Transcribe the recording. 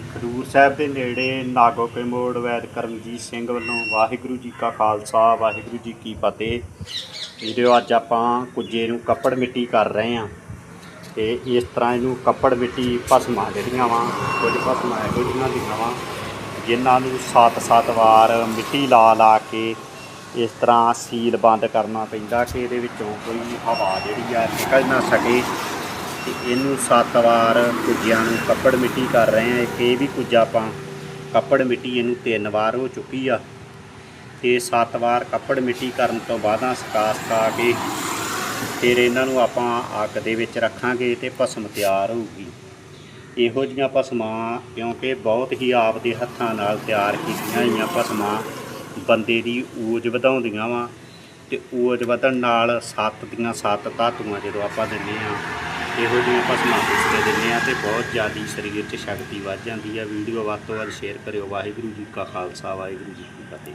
ਖਡੂਰ ਸਾਹਿਬ ਦੇ ਨੇੜੇ ਨਾਗੋਕੇ ਮੋੜ ਵੈਦ ਕਰਮਜੀਤ ਸਿੰਘ ਵੱਲੋਂ ਵਾਹਿਗੁਰੂ ਜੀ ਕਾ ਖਾਲਸਾ, ਵਾਹਿਗੁਰੂ ਜੀ ਕੀ ਫਤਿਹ। ਵੀਡੀਓ ਅੱਜ ਆਪਾਂ ਕੁੱਜੇ ਨੂੰ ਕੱਪੜ ਮਿੱਟੀ ਕਰ ਰਹੇ ਹਾਂ ਤੇ ਇਸ ਤਰ੍ਹਾਂ ਇਹਨੂੰ ਕੱਪੜ ਮਿੱਟੀ ਭਸਮਾਂ ਜਿਹੜੀਆਂ ਵਾ, ਕੁਝ ਭਸਮਾਂ ਇਹੋ ਜਿਹੀਆਂ ਦੀਆਂ ਵਾ, ਜਿਨ੍ਹਾਂ ਨੂੰ ਸੱਤ-ਸੱਤ ਵਾਰ ਮਿੱਟੀ ਲਾ ਲਾ ਕੇ ਇਸ ਤਰ੍ਹਾਂ ਸੀਲ ਬੰਦ ਕਰਨਾ ਪੈਂਦਾ ਕਿ ਇਹਦੇ ਵਿੱਚੋਂ ਕੋਈ ਹਵਾ ਜਿਹੜੀ ਆ ਨਿਕਲ ਨਾ ਸਕੇ। ਤੇ ਇਹਨੂੰ ਸੱਤ ਵਾਰ ਕੁੱਜਿਆਂ ਨੂੰ ਕੱਪੜ ਮਿੱਟੀ ਕਰ ਰਹੇ ਆ ਇੱਕ ਇਹ ਵੀ ਕੁੱਜਾ ਆਪਾਂ ਕੱਪੜ ਮਿੱਟੀ ਇਹਨੂੰ ਤਿੰਨ ਵਾਰ ਹੋ ਚੁੱਕੀ ਆ। ਤੇ ਸੱਤ ਵਾਰ ਕੱਪੜ ਮਿੱਟੀ ਕਰਨ ਤੋਂ ਬਾਅਦਾਂ ਸਕਾ ਸਕਾ ਕੇ ਫਿਰ ਇਹਨਾਂ ਨੂੰ ਆਪਾਂ ਅੱਗ ਦੇ ਵਿੱਚ ਰੱਖਾਂਗੇ ਤੇ ਭਸਮ ਤਿਆਰ ਹੋਊਗੀ। ਇਹੋ ਜਿਹੀਆਂ ਭਸਮਾਂ ਕਿਉਂਕਿ ਬਹੁਤ ਹੀ ਆਪ ਦੇ ਹੱਥਾਂ ਨਾਲ ਤਿਆਰ ਕੀਤੀਆਂ ਹੋਈਆਂ ਭਸਮਾਂ ਬੰਦੇ ਦੀ ਊਜ ਵਧਾਉਂਦੀਆਂ ਵਾ ਤੇ ਊਰਜ ਵਧਣ ਨਾਲ ਸੱਤ ਦੀਆਂ ਸੱਤ ਧਾਤੂਆਂ ਜਦੋਂ ਆਪਾਂ ਦਿੰਦੇ ਆ ਇਹੋ ਜਿਹੀਆਂ ਆਪਾਂ ਭਸਮਾਂ ਪੁੱਛਦੇ ਦਿੰਦੇ ਆ ਤੇ ਬਹੁਤ ਜ਼ਿਆਦੀ ਸਰੀਰ 'ਚ ਸ਼ਕਤੀ ਵੱਧ ਜਾਂਦੀ ਆ। ਵੀਡੀਓ ਵੱਧ ਤੋਂ ਵੱਧ ਸ਼ੇਅਰ ਕਰਿਓ। ਵਾਹਿਗੁਰੂ ਜੀ ਕਾ ਖਾਲਸਾ, ਵਾਹਿਗੁਰੂ ਜੀ ਕੀ ਫਤਿਹ।